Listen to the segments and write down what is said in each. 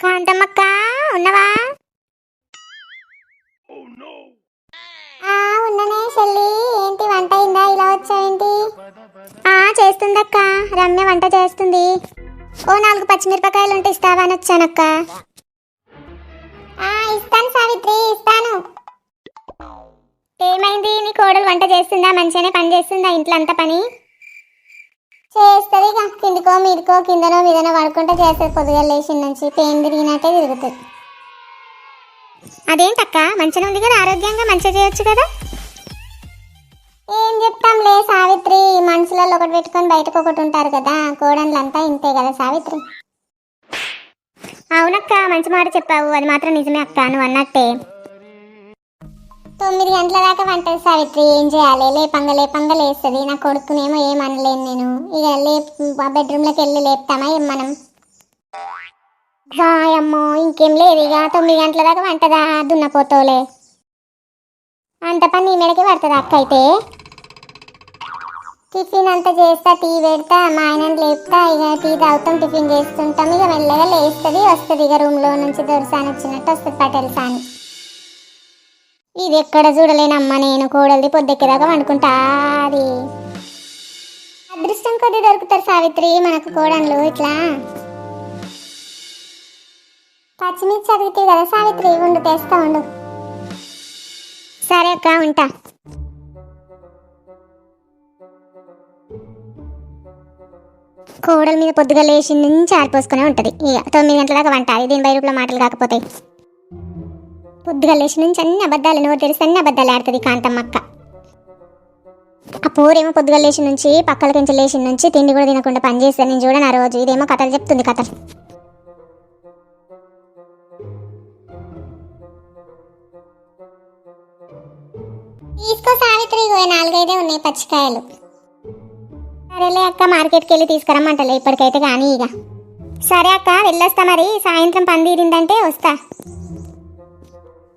కాంతమ్మక్క ఉన్నవా? ఉన్ననే చెల్లి. ఏంటి వంట అయిందా? ఇలా వచ్చావేంటి? ఆ చేస్తుందక్క. రమ్య వంట చేస్తుంది. ఓ నాలుగు పచ్చిమిరపకాయలు ఉంటే ఇస్తావా అని వచ్చానక్క. ఇస్తాను సావిత్రి ఇస్తాను. ఏమైంది? నీ కోడలు వంట చేస్తుందా? మంచిగానే పని చేస్తుందా? ఇంట్లో అంతా పని? చేస్తుంది ఇక కిందికో మీదికో కిందనో మీదనో పడుకుంటే చేస్తుంది. పొద్దుగా లేచి నుంచి పెయిన్ తిరిగినట్టే తిరుగుతుంది. అదేంటక్క మంచిగా ఉంది కదా ఆరోగ్యంగా మంచిగా చేయొచ్చు కదా? ఏం చెప్తాంలే సావిత్రి మనసులలో ఒకటి పెట్టుకొని బయటకు ఒకటి ఉంటారు కదా కోడన్లంతా ఇంతే కదా సావిత్రి? అవునక్క మంచి మాట చెప్పావు. అది మాత్రం నిజమే అక్క నువ్వు అన్నట్టే. తొమ్మిది గంటల దాకా వంటది సావిత్రి. ఏం చేయాలి? లేపంగా లేపంగా లేస్తుంది. నా కొడుకునేమో ఏమనలేను నేను. ఇక లేప్ బెడ్రూమ్లోకి వెళ్ళి లేపుతామా ఏం మనం? అమ్మో ఇంకేం లేదు. ఇక తొమ్మిది గంటల దాకా వంటదా దున్నపోతోలే. అంత పని నీ మీదకి పడుతుంది అక్క అయితే. టిఫిన్ అంతా చేస్తా టీ పెడతా మా ఆయనని లేపుతా ఇక టీ తాగుతాం టిఫిన్ చేస్తుంటాం. ఇక మెల్లగా లేస్తుంది వస్తుంది. ఇక రూమ్లో నుంచి దొరసాని వచ్చినట్టు వస్తుంది పటేల్ సాని. ఇది ఎక్కడ చూడలేనమ్మా నేను కోడలిది పొద్దెక్కేదాకా వండుకుంటాది అదృష్టం కొద్ది దొరుకుతారు సావిత్రి మనకు కోడన్లు ఇట్లా. పచ్చిమిర్చి చదివితే కదా సావిత్రి ఉండు తెస్తా ఉండు సరే అక్క ఉంటా. కోడల మీద పొద్దుగా లేచి నుంచి ఆరిపోసుకునే ఉంటుంది. ఇక తొమ్మిది గంటల దాకా వంట అది దీని రూపాయల మాటలు కాకపోతే. పొద్దుగా లేచి నుంచి అన్ని అబద్ధాలు నోరు తెలిసి అన్ని అబద్ధాలు ఆడుతుంది కాంతమ్మక్క ఆ పోరేమో పొద్దుగా లేచి నుంచి పక్కల కించి లేచి నుంచి తిండి కూడా తినకుండా పనిచేస్తాను నేను చూడను ఆ రోజు. ఇదేమో కథలు చెప్తుంది కథలు తీసుకో సావిత్రి నాలుగైదే ఉన్నాయి పచ్చికాయలు. సరేలే అక్క మార్కెట్కి వెళ్ళి తీసుకురమ్మంటలే ఇప్పటికైతే కానీ ఇక సరే అక్క వెళ్ళొస్తా మరి. సాయంత్రం పని తీరిందంటే వస్తా.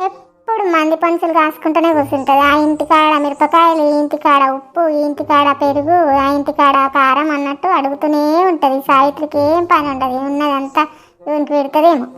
ఎప్పుడు మంది పనుసులు కాసుకుంటూనే కూర్చుంటుంది. ఆ ఇంటికాడ మిరపకాయలు ఈ ఇంటికాడ ఉప్పు ఈ ఇంటికాడ పెరుగు ఆ ఇంటికాడ కారం అన్నట్టు అడుగుతూనే ఉంటుంది. సావిత్రికి ఏం పని ఉండదు. ఉన్నదంతా ఇవనికి పెడుతుందేమో.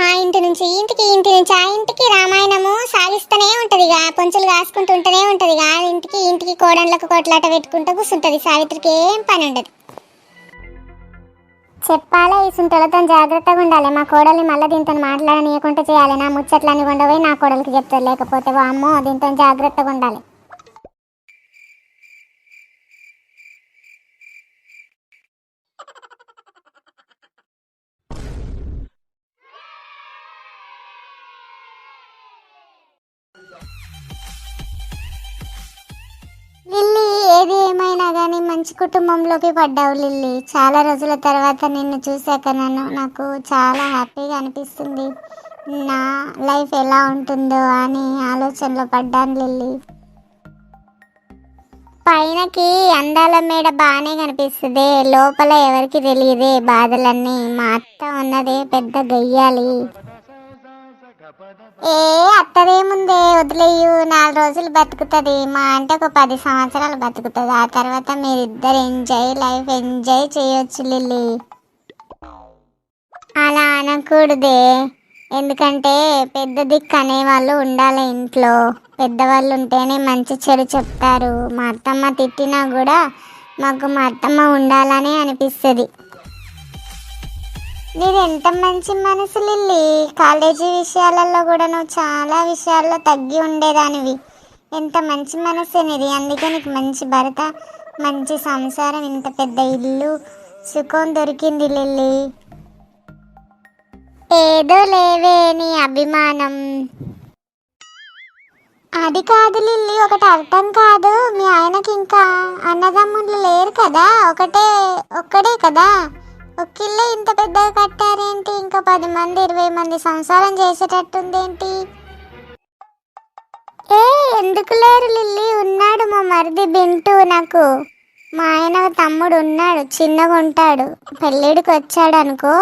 ఆ ఇంటి నుంచి ఈ ఇంటికి ఈ ఇంటి నుంచి ఆ ఇంటికి రామాయణము సాగిస్తూనే ఉంటుంది ఇక. పొంచులు కాసుకుంటూ ఉంటూనే ఉంటుంది ఇక. ఆ ఇంటికి ఇంటికి కోడళ్ళకు కొట్లాట పెట్టుకుంటూ కూర్చుంటది. సావిత్రికి ఏం పని ఉండదు. చెప్పాలా ఈ సుంటలతో జాగ్రత్తగా ఉండాలి. మా కోడల్ని మళ్ళీ దీంతో మాట్లాడనీయకుండా చేయాలి. నా ముచ్చట్లన్నీ ఉండవే నా కోడలికి చెప్తారు. లేకపోతే అమ్మో దీంతో జాగ్రత్తగా ఉండాలి. కానీ మంచి కుటుంబంలోకి పడ్డావు లిల్లీ. చాలా రోజుల తర్వాత నిన్ను చూశాక నన్ను నాకు చాలా హ్యాపీగా అనిపిస్తుంది. నా లైఫ్ ఎలా ఉంటుందో అని ఆలోచనలో పడ్డాను లిల్లీ. పైనకి అందాల మేడ బాగానే కనిపిస్తుంది లోపల ఎవరికి తెలియదే బాధలన్నీ. మా అత్త ఉన్నదే పెద్ద గయ్యాలి. ఏ అత్తదేముందే వదిలేయు నాలుగు రోజులు బతుకుతుంది. మా అంటే ఒక పది సంవత్సరాలు బతుకుతుంది. ఆ తర్వాత మీరిద్దరు ఎంజాయ్ లైఫ్ ఎంజాయ్ చేయొచ్చు లిల్లీ. అలా అనకూడదే. ఎందుకంటే పెద్ద దిక్కు అనేవాళ్ళు ఉండాలి ఇంట్లో. పెద్దవాళ్ళు ఉంటేనే మంచి చెడు చెప్తారు. మా అత్తమ్మ తిట్టినా కూడా మాకు మా అత్తమ్మ ఉండాలనే అనిపిస్తుంది. ఎంత మంచి మనసు లిల్లీ? కాలేజీ విషయాలలో కూడా నువ్వు చాలా విషయాల్లో తగ్గి ఉండేదానివి. ఎంత మంచి మనసు నీది. అందుకే నీకు మంచి భర్త మంచి సంసారం ఇంత పెద్ద ఇల్లు సుఖం దొరికింది లిల్లీ. ఏదో లేవే నీ అభిమానం. అది కాదు లిల్లీ. ఒకటి అర్థం కాదు. మీ ఆయనకి ఇంకా అన్నదమ్ములు లేరు కదా. ఒకటే ఒక్కడే కదా. ఒక్కిల్లే ఇంత పెద్దగా కట్టారేంటి? ఇంకా పది మంది ఇరవై మంది సంసారం చేసేటట్టుందేంటి? ఏ ఎందుకు లేరు లిల్లీ? ఉన్నాడు మా మరిది బింటూ నాకు. మా ఆయన తమ్ముడు ఉన్నాడు చిన్నగా ఉంటాడు. పెళ్ళిడికి వచ్చాడు అనుకో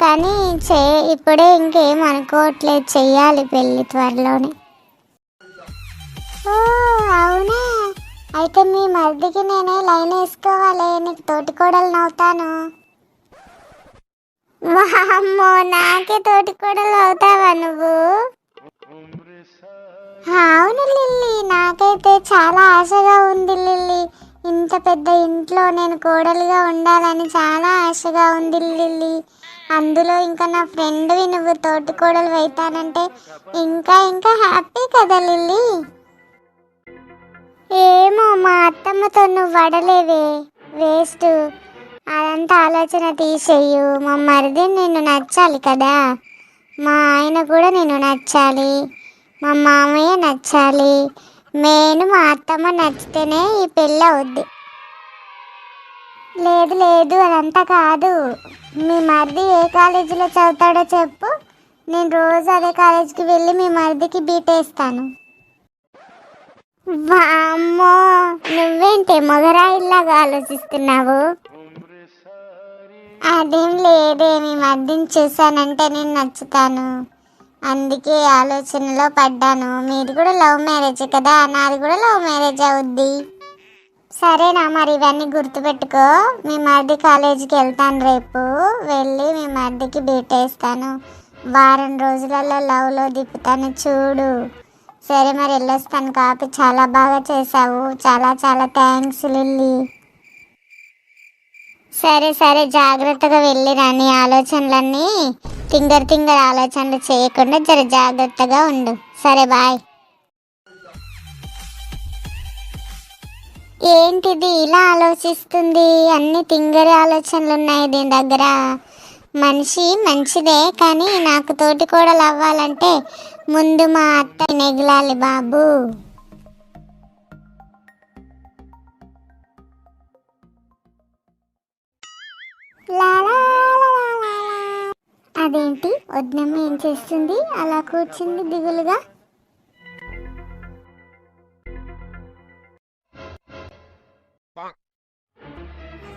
కానీ చే ఇప్పుడే ఇంకేం అనుకోవట్లేదు చెయ్యాలి పెళ్ళి త్వరలోనే. ఓ అవునా. అయితే మీ మరిదికి నేనే లైన్ వేసుకోవాలి నీకు తోటికోడలు నవ్వుతాను. వామ్మో నాకే తోటి కొడలు అవుతావా నువ్వు? అవును లిల్లీ నాకైతే చాలా ఆశగా ఉంది లిల్లీ. ఇంత పెద్ద ఇంట్లో నేను కోడలుగా ఉండాలని చాలా ఆశగా ఉంది లిల్లీ. అందులో ఇంకా నా ఫ్రెండ్వి నువ్వు తోటి కోడలు అవుతానంటే ఇంకా ఇంకా హ్యాపీ కదా లిల్లీ. ఏమో మా అత్తమ్మతో నువ్వు వడలేవే వేస్ట్. అదంతా ఆలోచన తీసేయు. మా మరిది నిన్ను నచ్చాలి కదా. మా ఆయన కూడా నిన్ను నచ్చాలి. మా మామయ్య నచ్చాలి. నేను మా అత్తమ్మ నచ్చితేనే ఈ పెళ్ళి అవుద్ది. లేదు లేదు అదంతా కాదు. మీ మరిది ఏ కాలేజీలో చదువుతాడో చెప్పు. నేను రోజు అదే కాలేజీకి వెళ్ళి మీ మరిదికి బీటేస్తాను వామ్మో! నువ్వేంటే మొగరాయిల్లాగా ఆలోచిస్తున్నావు? అదేం లేదే మీ మధ్యని చూసానంటే నేను నచ్చుతాను. అందుకే ఆలోచనలో పడ్డాను. మీది కూడా లవ్ మ్యారేజ్ కదా నాది కూడా లవ్ మ్యారేజ్ అవుద్ది. సరేనా మరి ఇవన్నీ గుర్తుపెట్టుకో. మీ మర్ది కాలేజీకి వెళ్తాను రేపు. వెళ్ళి మీ మరిదికి బీటేస్తాను వారం రోజులలో లవ్లో దిప్పుతాను చూడు. సరే మరి వెళ్ళొస్తాను. కాపీ చాలా బాగా చేసావు చాలా చాలా థ్యాంక్స్ లిల్లీ. సరే సరే జాగ్రత్తగా వెళ్ళిరా రాని ఆలోచనలన్నీ తింగర్ తింగర్ ఆలోచనలు చేయకుండా జర జాగ్రత్తగా ఉండు. సరే బాయ్. ఏంటిది ఇలా ఆలోచిస్తుంది? అన్ని తింగరి ఆలోచనలు ఉన్నాయి దీని దగ్గర. మనిషి మంచిదే కానీ నాకు తోటి కోడలు అవ్వాలంటే ముందు మా అత్త నెగలాలి బాబు. అదేంటి? వద్దమ్మ ఏం చేస్తుంది? అలా కూర్చుంది దిగులుగా.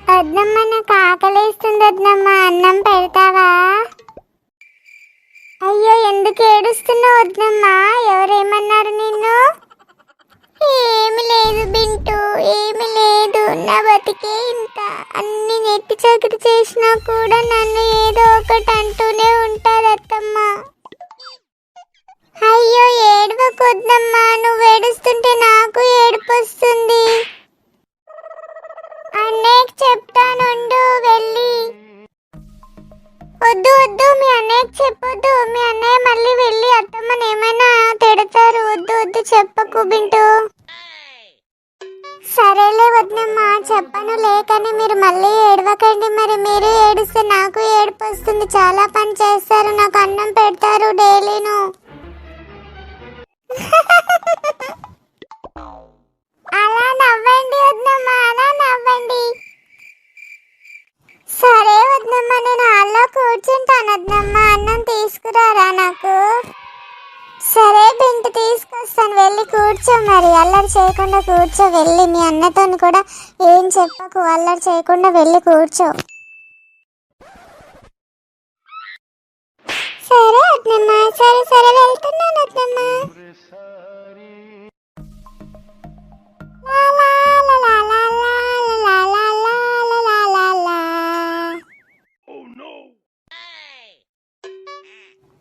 వద్దమ్మ నాకు ఆకలేస్తుంది వద్దమ్మ అన్నం పెడతావా? అయ్యో ఎందుకు ఏడుస్తున్నావు వద్దమ్మ ఎవరేమన్నారు నిన్ను? ఏమి లేదు బింటూ ఏమి లేదు. నా బతికే ఇంత అన్ని నెత్తి చకిరి చేసినా కూడా నన్ను ఏదో ఒకటి అంటూనే ఉంటారు అత్తమ్మ. అయ్యో ఏడవకొద్దమ్మా. నువ్వు ఏడుస్తుంటే నాకు ఏడుపు వస్తుంది. అన్నయ్యకి చెప్తానుండు వెళ్ళి. వద్దు వద్దు మీ అన్నయ్యకి చెప్పొద్దు మీ అన్నయ్య మళ్ళీ వెళ్ళి అత్తమ్మని ఏమైనా తిడతారు వద్దు వద్దు చెప్పకు బింటూ. సరేలే వద్దమ్మా చెప్పను లేకని మీరు మళ్ళీ ఏడవకండి మరి మీరు ఏడిస్తే నాకు ఏడుపు వస్తుంది చాలా పని చేస్తారు నాకు అన్నం పెడతారు డైలీను. అల్లరి చేయకుండా కూర్చో వెళ్ళి మీ అన్నతో కూడా ఏం చెప్పకు అల్లరి చేయకుండా వెళ్ళి కూర్చో. సరే అట్నమ్మా సరే సరే వెళ్తున్నాను అట్నమ్మా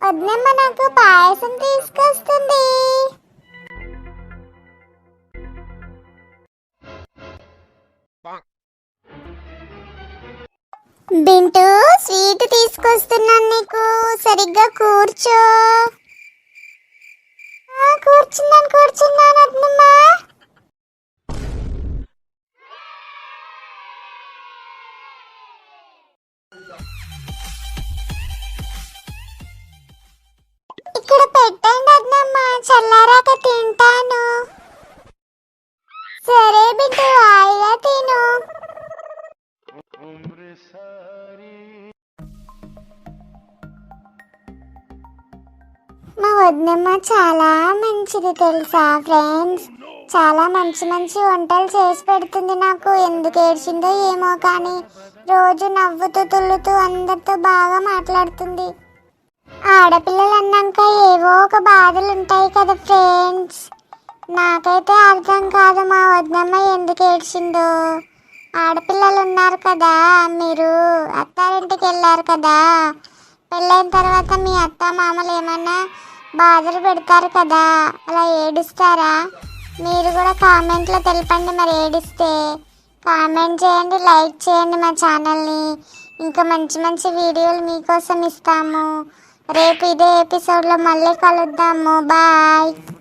వద్నమ్మ నాకు పాయసం తీసుకొస్తుంది. బింటు స్వీట్ తీసుకొస్తున్నాను నీకు. సరిగ్గా కూర్చో. ఆ, కూర్చున్నాను కూర్చున్నాను. వదినమ్మ చాలా మంచిది తెలుసా ఫ్రెండ్స్ చాలా మంచి మంచి వంటలు చేసి పెడుతుంది నాకు. ఎందుకు ఏడ్చిందో ఏమో కానీ రోజు నవ్వుతూ తుల్లుతూ అందరితో బాగా మాట్లాడుతుంది. ఆడపిల్లలు అన్నాక ఏవో ఒక బాధలు ఉంటాయి కదా ఫ్రెండ్స్ నాకైతే అర్థం కాదు మా వద్దమ్మ ఎందుకు ఏడ్చిందో. ఆడపిల్లలు ఉన్నారు కదా మీరు అత్తారింటికి వెళ్ళారు కదా. పెళ్ళైన తర్వాత మీ అత్త మామలు ఏమన్నా బాధలు పెడతారు కదా అలా ఏడుస్తారా? మీరు కూడా కామెంట్లో తెలపండి మరి ఏడిస్తే. కామెంట్ చేయండి లైక్ చేయండి మా ఛానల్ని. ఇంకా మంచి మంచి వీడియోలు మీకోసం ఇస్తాము. రేపు ఇదే ఎపిసోడ్లో మళ్ళీ కలుద్దాము. బాయ్.